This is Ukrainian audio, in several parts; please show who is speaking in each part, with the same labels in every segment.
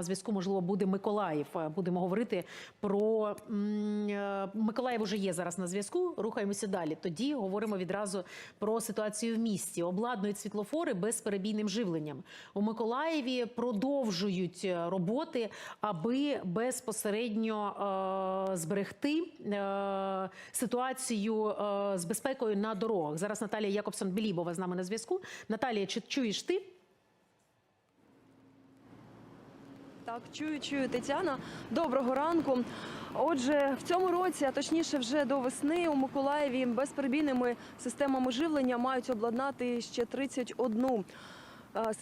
Speaker 1: на зв'язку. Можливо, буде Миколаїв. Е, Будемо говорити про е, Миколаїв. Уже є зараз на зв'язку. Рухаємося далі. Тоді говоримо відразу про ситуацію в місті. Обладнують світлофори безперебійним живленням. У Миколаєві продовжують е, роботи, аби безпосередньо е, зберегти е, ситуацію е, з безпекою на дорогах. Зараз Наталія Якобсон Білібова з нами на зв'язку. Наталія, чи чуєш ти?
Speaker 2: Так, чую, чую, Тетяна. Доброго ранку. Отже, в цьому році, а точніше, вже до весни у Миколаєві безперебійними системами живлення мають обладнати ще 31 е,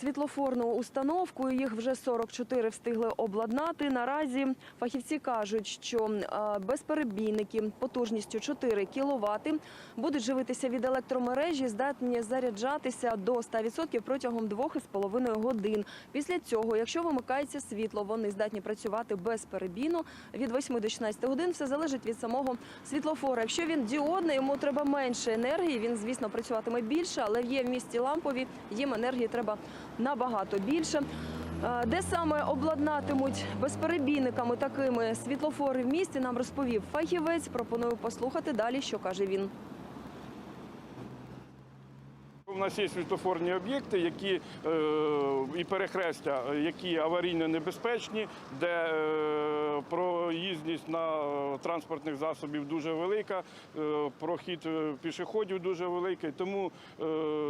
Speaker 2: світлофорну установку. Їх вже 44 встигли обладнати. Наразі фахівці кажуть, що е, безперебійники потужністю 4 кВт будуть живитися від електромережі, здатні заряджатися до 100% протягом 2,5 годин. Після цього, якщо вимикається світло, вони здатні працювати безперебійно від 8 до 16 годин. Все залежить від самого світлофора. Якщо він діодний, йому треба менше енергії. Він, звісно, працюватиме більше, але є в місті лампові. Їм енергії треба набагато більше. Е, Де саме обладнатимуть безперебійниками такими світлофори в місті, нам розповів фахівець. Пропоную послухати далі, що каже він.
Speaker 3: У нас є світлофорні об'єкти, які е, і перехрестя, які аварійно небезпечні, де е, проїзність на е, транспортних засобів дуже велика, прохід пішоходів дуже великий. Тому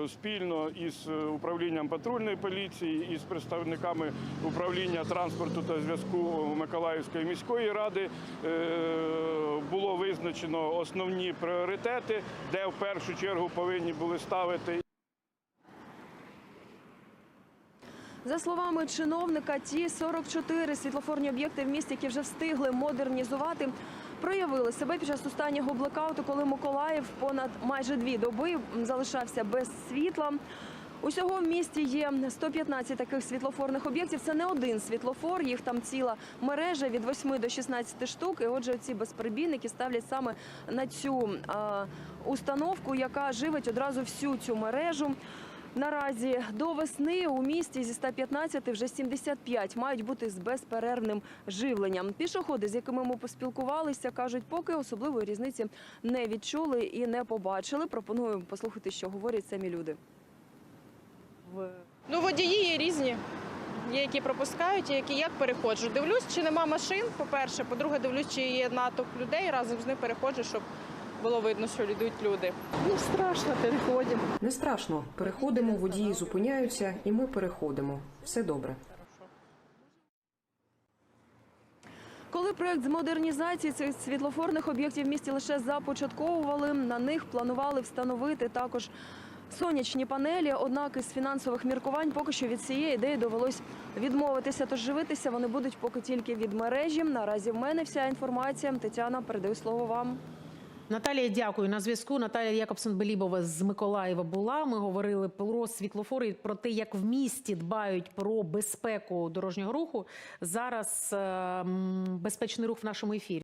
Speaker 3: спільно із управлінням патрульної поліції і з представниками управління транспорту та зв'язку Миколаївської міської ради було визначено основні пріоритети, де в першу чергу повинні були ставити
Speaker 2: За словами чиновника, ті 44 світлофорні об'єкти в місті, які вже встигли модернізувати, проявили себе під час останнього блекауту, коли Миколаїв понад майже дві доби залишався без світла. Усього в місті є 115 таких світлофорних об'єктів. Це не один світлофор, їх там ціла мережа від 8 до 16 штук. І отже, ці безперебійники ставлять саме на цю установку, яка живить одразу всю цю мережу. Наразі до весни у місті зі 115 вже 75 мають бути з безперервним живленням. Пішоходи, з якими ми поспілкувалися, кажуть, поки особливої різниці не відчули і не побачили. Пропоную послухати, що говорять самі люди.
Speaker 4: Ну, водії є різні. Є, які пропускають, які як переходжу. Дивлюсь, чи нема машин, по-перше. По-друге, дивлюсь, чи є натовп людей, разом з ним переходжу, щоб було видно, що йдуть люди.
Speaker 5: Ну, страшно, переходимо. Не страшно. Переходимо, водії зупиняються, і ми переходимо. Все добре.
Speaker 2: Коли проект з модернізації цих світлофорних об'єктів в місті лише започатковували, на них планували встановити також сонячні панелі. Однак із фінансових міркувань поки що від цієї ідеї довелось відмовитися. Тож живитися вони будуть поки тільки від мережі. Наразі в мене вся інформація. Тетяна, передаю слово вам.
Speaker 1: Наталія, дякую. На зв'язку Наталія Якобсон Белібова з Миколаєва була. Ми говорили про світлофори, про те, як в місті дбають про безпеку дорожнього руху. Зараз е, безпечний рух в нашому ефірі.